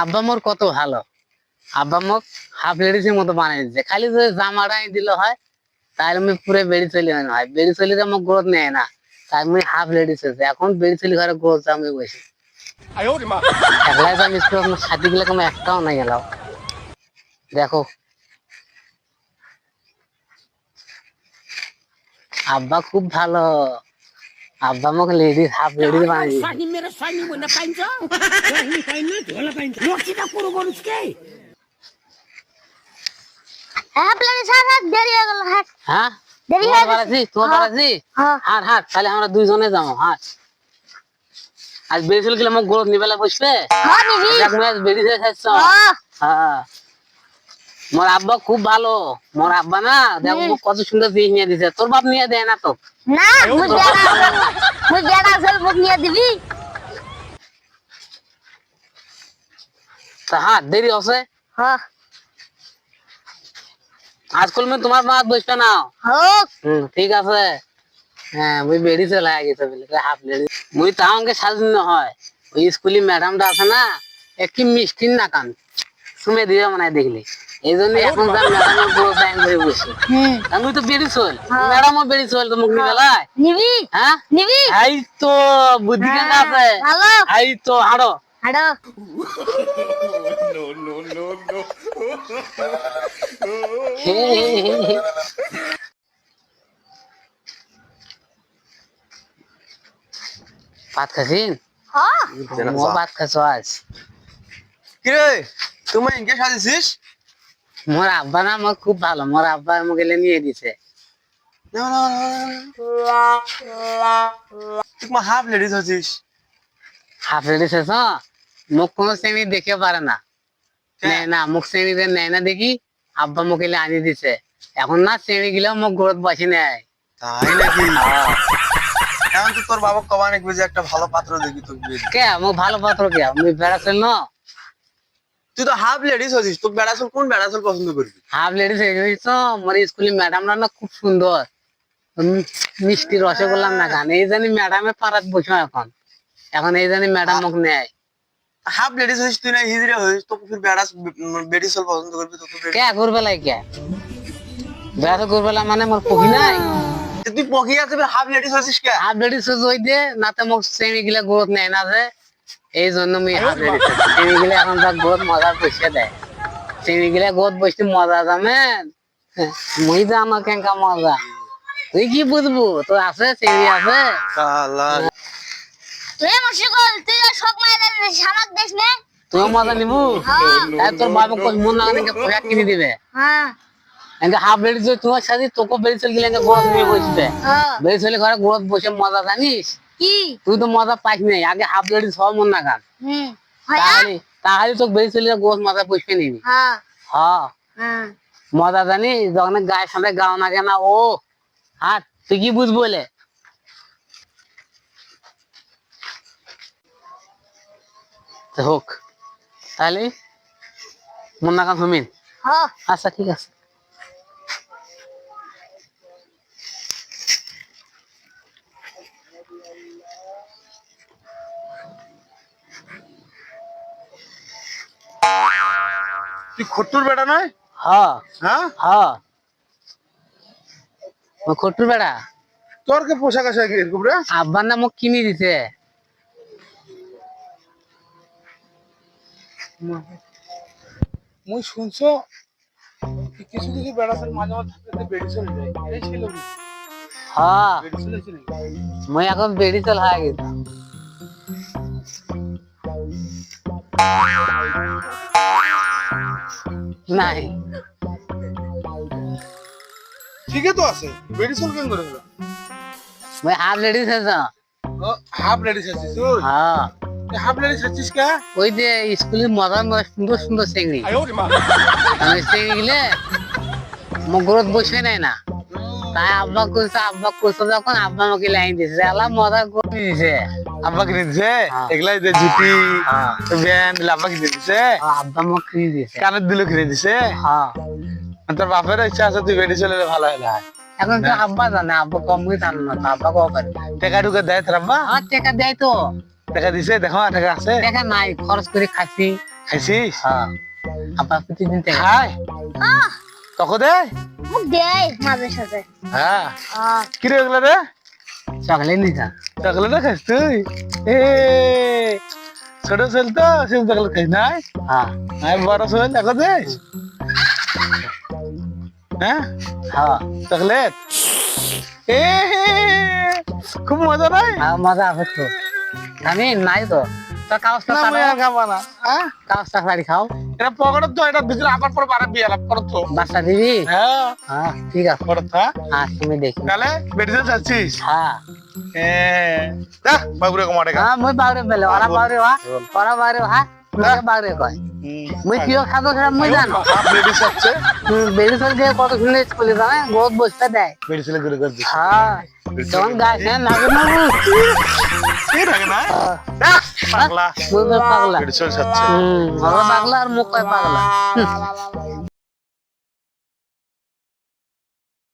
আব্বা মোর কত ভালো। আব্বা মোক হাফ লেডিসের মতো বানিয়ে দিচ্ছে খালি যদি জামাটাই দিলে হয় তাহলে আমি পুরো বেড়ি চলি হয় না হয়। বেড়ি চলিতে আমার গ্রোথ নেয় না। তাই আমি হাফ লেডিস হয়েছে এখন বেড়ি চলি ঘরে গ্রোথ আমি বসি একলাই তো আমি স্কুল আমার সাথী গুলো একটাও নাই গেলাম দেখো। আব্বা খুব ভালো। আব্বা হাফ বানাই বনে ঝোলা পুরো কে? দেরি হয়ে গেল হ্যাঁ? দেরি হয়ে গেল হ্যাঁ, হ্যাঁ। তাহলে আমরা দুইজনে যাব হাট। আজ বেরিয়েছিল গেলে মোক গরুত নিবেলা বসবে? হ্যাঁ নিবি। আজ বেরিয়েছে হ্যাঁ।, হ্যাঁ। মোর আব্বা খুব ভালো। মোর আব্বা না দেখ মোক কত সুন্দর জিনিস নিয়ে দিছে। তোর বাপ নিয়ে দেয় না তো? না মুই বেড়া চল মুখ নিয়ে দিবি? তা হাট দেরি আছে হ্যাঁ। আজকাল আমি তোমার মাত বসবে না। হোক। ঠিক আছে। হ্যাঁ মুই বেড়ি চলে গেছে বলে হাফ লেডি। মুই তাহলে সাজন হয়। ওই স্কুলি ম্যাডামটা আছে না একই মিষ্টি না কান শুনে দিবে মানে দেখলি। এই জন্য এখন তার ম্যাডামের পুরো ব্যাং করে বসে। আমি তো বেড়ি চল। হ্যাঁ। ম্যাডামও বেড়ি চল তো মুখ নিবেলায় নিবি? হ্যাঁ? নিবি? এই তো বুদ্ধি কেন আছে? হ্যাঁ, এই তো হাড়ো। ভাত খাসিন হ্যাঁ। ভাত খাসো আজ। কিরে তুমি ইনকে সাজিছিস মোর আব্বা না আমার খুব ভালো মোর আব্বা আমাকে নিয়ে দিছে। তুই হাফ লেডিস হচ্ছিস হাফ শেষ মুখ কোনো শ্রেণি দেখে পারে না। নেয় না মুখ শ্রেণীতে নেয় না দেখি আব্বা মুখে আনি দিছে। এখন না শ্রেণি গেলেও মুখ ঘরত বসে নেয় তাই নাকি? এখন তো তোর বাবা কবা নাকি যে একটা ভালো পাত্র দেখবি তোকে। কে? মুখ ভালো পাত্র কে আমি বেড়াছিল না? তুই তো হাফ লেডিস হচ্ছিস তোকে বেড়াচল কোন বেড়াচল পছন্দ করবি? হাফ লেডিস হয়ে গেছিস তো আমার স্কুলে ম্যাডামরা না খুব সুন্দর। মিষ্টি রসগোল্লা না গান এই জানি ম্যাডামে পাড়াত বসে এখন। এখন এই জানি ম্যাডাম মুখ নেয়। হাফ লেডিস হচ্ছিস তুই না হিজড়ে হচ্ছিস তোকে ফির বেড়াস বেড়িসল পছন্দ করবি তোকে বেড়ি- কে করবেলায় কে? বেড়াতে করবেলা মানে আমার পক্ষি নাই? তুই পকি আছে হাফ লেডিস হচ্ছিস কে? হাফ লেডিস ওই দিয়ে নাতে মোক শ্রেণি গিলা গ্রোথ নেয় না যে। এই জন্য আমি হাফ লেডিস এখন তার গ্রোথ মজা বসে দেয় শ্রেণি গিলা গ্রোথ বসতে মজা জানেন মুই জানো কেঙ্কা মজা। তুই কি বুঝব? তোর আছে শ্রেণি আছে? তুই মুশকিল তুই শোক মাইলে শামাক দেশ নে? তুই মজা নিবু? তোর বাবা কোন মন না নাকি পোশাক কিনে দিবে। হ্যাঁ এঙ্কা হাফ লেডিস তোমার সাথে তোকে বেড়ি চল গেলে নিয়ে বসবে হ্যাঁ বেড়ি চলে ঘরে গ্রোথ বসে মজা জানিস কি? তুই তো মজা পাইস নাই। আগে হাফ লেডিস হওয়া মন না গান তাহলে চলে গোস মজা নিবি। হ্যাঁ। হ্যাঁ। হ্যাঁ। মজা জানি যখন গায়ের সাথে গাও না কেনা? ও হাত তুই কি বুঝব বলে? হোক। তাহলে মন না কান আচ্ছা ঠিক আছে। তুই খট্টুর বেটা নয়? হ্যাঁ। হ্যাঁ? হ্যাঁ। খট্টুর বেড়া তোর কে পোশাক আশাক এরকম রে? আব্বার না মোক কিনে দিছে। মুই শুনছো কিছু কিছু বেড়াছেন মাঝে মাঝে বেড়ে চলে যায় এই ছিল হ্যাঁ। মই এখন বেড়ি চল হয়ে গেছে নাই। ঠিকই তো আছে চল কেন করে হলো মই হাফ লেডিস আছে হাফ লেডিস তুই? হ্যাঁ। হাফ লেডিস আছিস কে? ওই যে স্কুলের মজার মজার সুন্দর সুন্দর চিংড়ি। আমি চিংড়ি গেলে মগরত বসে নাই না। তাই আব্বা কইছে আব্বা যখন আব্বা আমাকে লাইন দিছে আলা মজা করে দিছে আব্বা কিনে দিছে? হ্যাঁ। এগুলাই যে জুতি ব্যান্ড আব্বা কিনে দিছে? আব্বা মোক কিনে দিছে কানের দিল কিনে দিছে? হ্যাঁ। তোর বাপের ইচ্ছা আছে তুই বেড়ে চলে ভালো হলে এখন তো আব্বা জানে আব্বা কমই জানে না আব্বা কও পারে টাকা টুকা দেয় তোর আব্বা? আমার টাকা দেয় তো। টাকা দিছে? দেখো টাকা আছে? টাকা নাই খরচ করে খাচ্ছি খাইছিস? হ্যাঁ। আব্বা প্রতিদিন থেকে খাই তখন দে দেয়? মাঝে সাথে হ্যাঁ। কি রে এগুলো রে? চকলেট নিছা চকলেট খাইস তুই? এ ছোট ছেল তো সে চকলেট খাইস নাই? হ্যাঁ। আমি বড় ছেল দেখো দে হ্যাঁ? হ্যাঁ। চকলেট এ খুব মজা নাই? আর মজা আছে তো আমি নাই তো। তো কাগজটা খাব না। হ্যাঁ? কাগজটা খাও। এটা পকেটত তো এটা ভিতরে আবার পরে বারে বিয়ে লাভ করো তো বাচ্চা দিবি? হ্যাঁ। হ্যাঁ ঠিক আছে। পরে হ্যাঁ? হ্যাঁ তুমি দেখি তাহলে মেডিসিন চাচ্ছিস? হ্যাঁ। এ যা বাবুরে কমাটে হ্যাঁ মুই বাউরে বেলে ওরা বাউরে হা ওরা বাউরে হা মুই কয়। মুই কিয় খাব সেটা মুই জানো। মেডিসিন চাচ্ছে। বেড়ি চল কত বহুত বসতে দেয়। মেডিসিন করে করে হ্যাঁ তখন গাছে কি লাগে না পাগলা পাগলা পাগলা আর মুখ পাগলা।